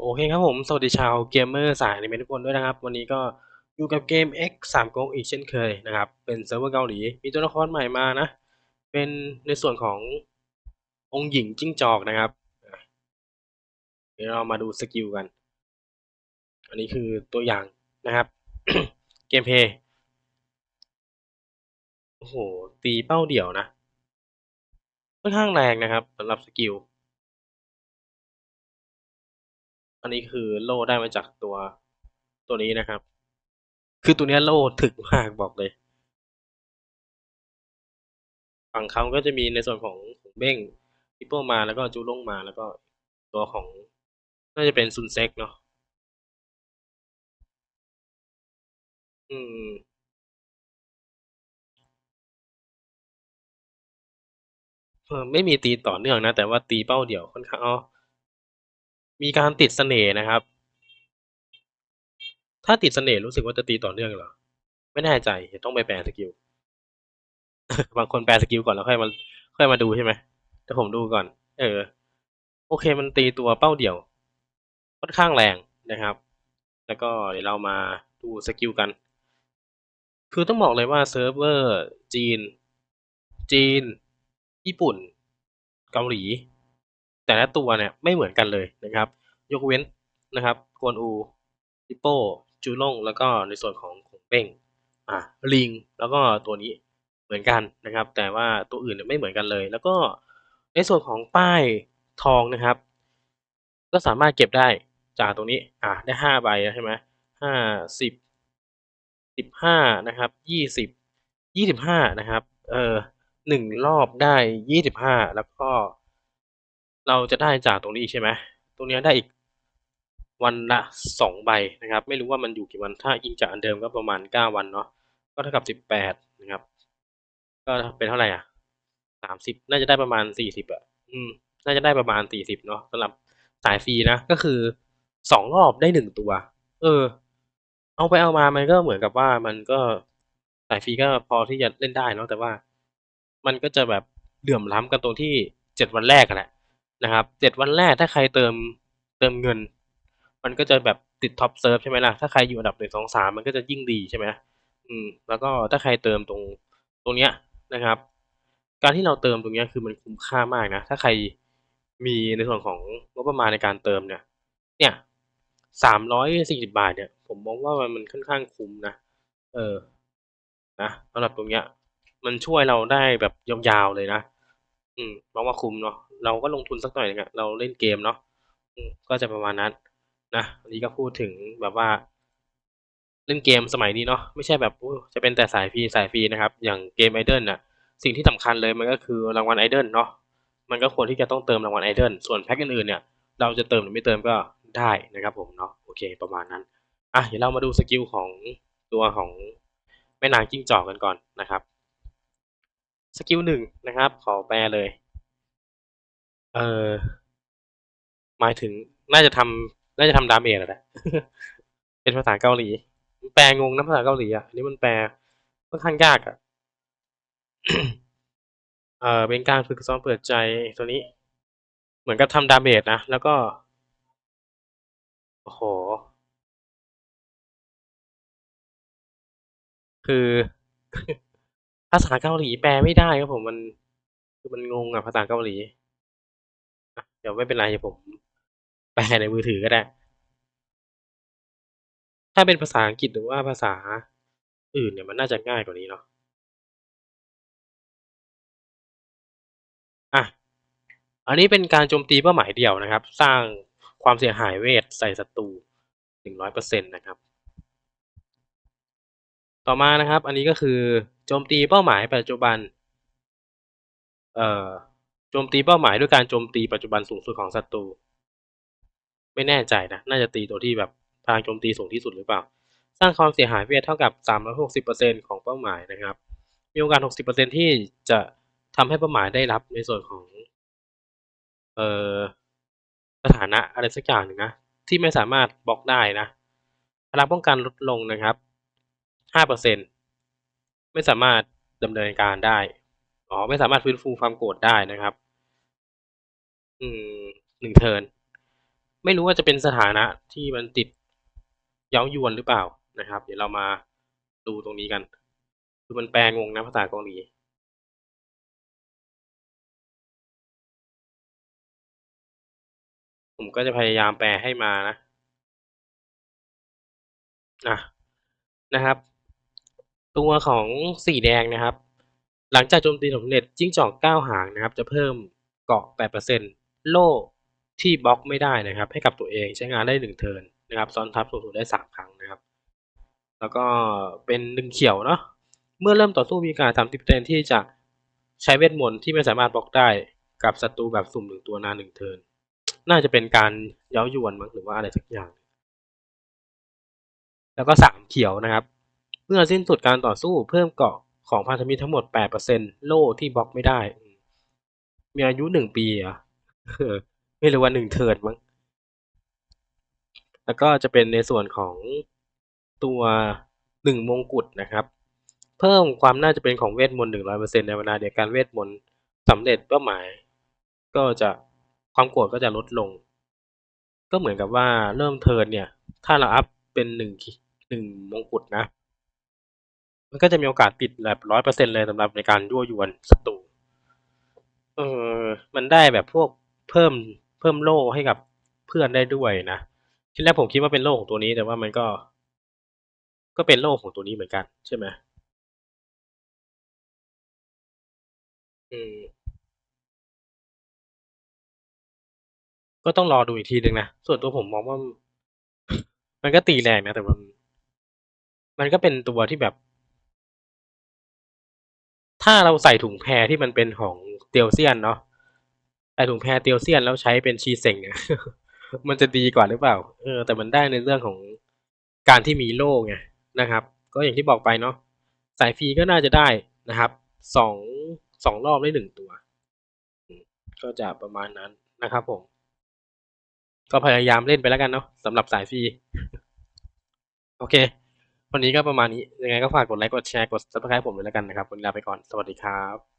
โอเคครับผม สวัสดีชาวเกมเมอร์สายอนิเมทุกคนด้วยนะครับ วันนี้ก็อยู่กับเกม X 3 g o อีกเช่นเคยนะครับ เป็นเซิร์ฟเวอร์เกาหลี มีตัวละครใหม่มานะ เป็นในส่วนขององค์หญิงจิ้งจอกนะครับ เดี๋ยวเรามาดูสกิลกัน อันนี้คือตัวอย่างนะครับ เกมเพย์ โอ้โห ตีเป้าเดี่ยวนะค่อนข้างแรงนะครับสำหรับสกิล อันนี้คือโล่ได้มาจากตัวตัวนี้นะครับ คือตัวนี้โล่ถึกมากบอกเลย ฝั่งเขาก็จะมีในส่วนของของเบ้งปิปโป้มาแล้วก็จูลงมาแล้วก็ตัวของน่าจะเป็นซุนเซ็กเนาะอืมเออไม่มีตีต่อเนื่องนะ แต่ว่าตีเป้าเดี่ยวค่อนข้างอ๋อ มีการติดเสน่ห์นะครับ ถ้าติดเสน่ห์รู้สึกว่าจะตีต่อเนื่องเหรอ ไม่แน่ใจเดี๋ยวต้องไปแปลสกิล บางคนแปลสกิลก่อนแล้วค่อยมาค่อยมาดูใช่ไหมแต่ผมดูก่อน เออ โอเค มันตีตัวเป้าเดี่ยว ค่อนข้างแรงนะครับ แล้วก็เดี๋ยวเรามาดูสกิลกัน คือต้องบอกเลยว่าเซิร์ฟเวอร์จีน จีน ญี่ปุ่น เกาหลี แต่ละตัวเนี่ยไม่เหมือนกันเลยนะครับ ยกเว้นนะครับกวนอูปิโป้จูล่งแล้วก็ในส่วนของของเป้งอะลิง แล้วก็ตัวนี้เหมือนกันนะครับ แต่ว่าตัวอื่นเนี่ยไม่เหมือนกันเลย แล้วก็ในส่วนของป้ายทองนะครับ ก็สามารถเก็บได้จากตรงนี้อะได้ห้าใบใช่ไหมห้าสิบสิบห้านะครับยี่สิบยี่สิบห้านะครับเออหนึ่งรอบได้ยี่สิบห้าแล้วก็ เราจะได้จากตรงนี้อีกใช่ไหมตรงนี้ได้อีกวันละสองใบนะครับ ไม่รู้ว่ามันอยู่กี่วันถ้าอิงจากอันเดิมก็ประมาณเก้าวันเนาะก็เท่ากับสิบแปดนะครับ ก็เป็นเท่าไหร่อะสามสิบน่าจะได้ประมาณสี่สิบอะอืม น่าจะได้ประมาณสี่สิบเนาะสำหรับสายฟรีนะก็คือสองรอบได้หนึ่งตัว เออ เอาไปเอามามันก็เหมือนกับว่ามันก็สายฟรีก็พอที่จะเล่นได้เนาะแต่ว่า มันก็จะแบบเหลื่อมล้ำกันตรงที่เจ็ดวันแรกแหละ นะครับเจ็ดวันแรกถ้าใครเติมเติมเงิน มันก็จะแบบติดท็อปเซิร์ฟใช่ไหมล่ะ ถ้าใครอยู่อันดับหนึ่งสองสามมันก็จะยิ่งดีใช่ไหมอืม แล้วก็ถ้าใครเติมตรงตรงเนี้ยนะครับ การที่เราเติมตรงเนี้ยคือมันคุ้มค่ามากนะ ถ้าใครมีในส่วนของงบประมาณในการเติมเนี่ย เนี่ยสามร้อยสี่สิบาทเนี่ย ผมมองว่ามันค่อนข้างคุ้มนะ เออ นะสำหรับตรงเนี้ย มันช่วยเราได้แบบยาวๆเลยนะ อืมมองว่าคุ้มเนาะ เราก็ลงทุนสักหน่อยนึงอะเราเล่นเกมเนาะก็จะประมาณนั้นนะอันนี้ก็พูดถึงแบบว่า เล่นเกมสมัยนี้เนาะไม่ใช่แบบจะเป็นแต่สายฟรีสายฟรีนะครับ อย่างเกมไอดอลน่ะสิ่งที่สำคัญเลยมันก็คือรางวัลไอดอลเนาะมันก็ควรที่จะต้องเติมรางวัลไอดอลส่วนแพ็คอื่นๆเนี่ย เราจะเติมหรือไม่เติมก็ได้นะครับผมเนาะโอเคประมาณนั้นอะเดี๋ยวเรามาดูสกิลของตัวของแม่นางจิ้งจอกกันก่อนนะครับสกิลหนึ่งนะครับ ขอแปลเลย เออหมายถึงน่าจะทำน่าจะทำดาเมจแหละเป็นภาษาเกาหลีแปลงงนะภาษาเกาหลีอะอันนี้มันแปลค่อนข้างยากอะเออเป็นการฝึกซ้อมเปิดใจตัวนี้ เหมือนกับทำดาเมจนะแล้วก็โอ้โห คือภาษาเกาหลีแปลไม่ได้ครับผมมัน คือมันงงอะภาษาเกาหลี ดี๋ยวไม่เป็นไรผมแปลในมือถือก็ได้ ถ้าเป็นภาษาอังกฤษหรือว่าภาษาอื่นเนี่ยมันน่าจะง่ายกว่านี้เนาะอะอันนี้เป็นการโจมตีเป้าหมายเดียวนะครับ สร้างความเสียหายเวทใส่ศัตรูหนึ่งร้อยเปอร์เซ็นต์นะครับ ต่อมานะครับ อันนี้ก็คือโจมตีเป้าหมายปัจจุบัน เอ่อ โจมตีเป้าหมายด้วยการโจมตีปัจจุบันสูงสุดของศัตรู ไม่แน่ใจนะ น่าจะตีตัวที่แบบทางโจมตีสูงที่สุดหรือเปล่า สร้างความเสียหายเวทเท่ากับ 360%ของเป้าหมายนะครับ มีโอกาส 60%ที่จะทำให้เป้าหมายได้รับในส่วนของ เอ่อสถานะอะไรสักอย่างหนึ่งนะ ที่ไม่สามารถบล็อกได้นะพลังป้องกันลดลงนะครับ 5%ไม่สามารถดำเนินการได้ อ๋อ ไม่สามารถฟื้นฟูความโกรธได้นะครับ อืมหนึ่งเทิน ไม่รู้ว่าจะเป็นสถานะที่มันติดเย้ายวนหรือเปล่านะครับ เดี๋ยวเรามาดูตรงนี้กัน คือมันแปลงงนะภาษาเกาหลีผมก็จะพยายามแปลให้มานะนะนะครับ ตัวของสีแดงนะครับ หลังจากโจมตีสำเร็จจิ้งจอกเก้าหางนะครับ จะเพิ่มเกาะ 8%โล่ที่บล็อกไม่ได้นะครับ ให้กับตัวเองใช้งานได้หนึ่งเทิร์นนะครับ ซ้อนทับสูงสุดได้สามครั้งนะครับ แล้วก็เป็นหนึ่งเขียวเนาะเมื่อเริ่มต่อสู้มีการสามสิบเที่จะใช้เวทมนต์ที่ไม่สามารถบล็อกได้กับศัตรูแบบสุ่มหนึ่งตัวนานหนึ่งเทิร์นน่าจะเป็นการเย้ายวนมั้งหรือว่าอะไรสักอย่าง แล้วก็สามเขียวนะครับ เมื่อสิ้นสุดการต่อสู้เพิ่มเกาะ ของพันธมิตรทั้งหมด 8%โล่ที่บล็อกไม่ได้ มีอายุหนึ่งปีเหรอะไม่รู้ว่าหนึ่งเทิร์นมั้ง แล้วก็จะเป็นในส่วนของตัวหนึ่งมงกุฎนะครับ เพิ่มความน่าจะเป็นของเวทมนต์หนึ่งร้อยเปอร์เซ็นในเวลาเดียวกันเวทมนต์สำเร็จเป้าหมาย ก็จะความโกรธก็จะลดลง ก็เหมือนกับว่าเริ่มเทิร์นเนี่ย ถ้าเราอัพเป็นหนึ่งหนึ่งมงกุฎนะ มันก็จะมีโอกาสติดแบบร้อยเปอร์เซ็นเลยสำหรับในการยั่วยวนศัตรูเออมันได้แบบพวกเพิ่มเพิ่มโล่ให้กับเพื่อนได้ด้วยนะที่แรกผมคิดว่าเป็นโล่ของตัวนี้แต่ว่ามันก็ ก็เป็นโล่ของตัวนี้เหมือนกัน ใช่ไหมอืม ก็ต้องรอดูอีกทีหนึ่งนะ ส่วนตัวผมมองว่า มันก็ตีแรงนะแต่มัน มันก็เป็นตัวที่แบบ ถ้าเราใส่ถุงแพรที่มันเป็นของเตียวเซียนเนาะใส่ถุงแพรเตียวเซียนแล้วใช้เป็นชีเซ็งเนี่ยมันจะดีกว่าหรือเปล่า เออ แต่มันได้ในเรื่องของการที่มีโล่ไงนะครับ ก็อย่างที่บอกไปเนาะสายฟรีก็น่าจะได้นะครับสองสองรอบได้หนึ่งตัว ก็จะประมาณนั้นนะครับผม ก็พยายามเล่นไปแล้วกันเนาะสำหรับสายฟรี โอเค วันนี้ก็ประมาณนี้ ยังไงก็ฝากกดไลค์ กดแชร์ กด subscribe ผมด้วยแล้วกันนะครับ วันนี้ลาไปก่อน สวัสดีครับ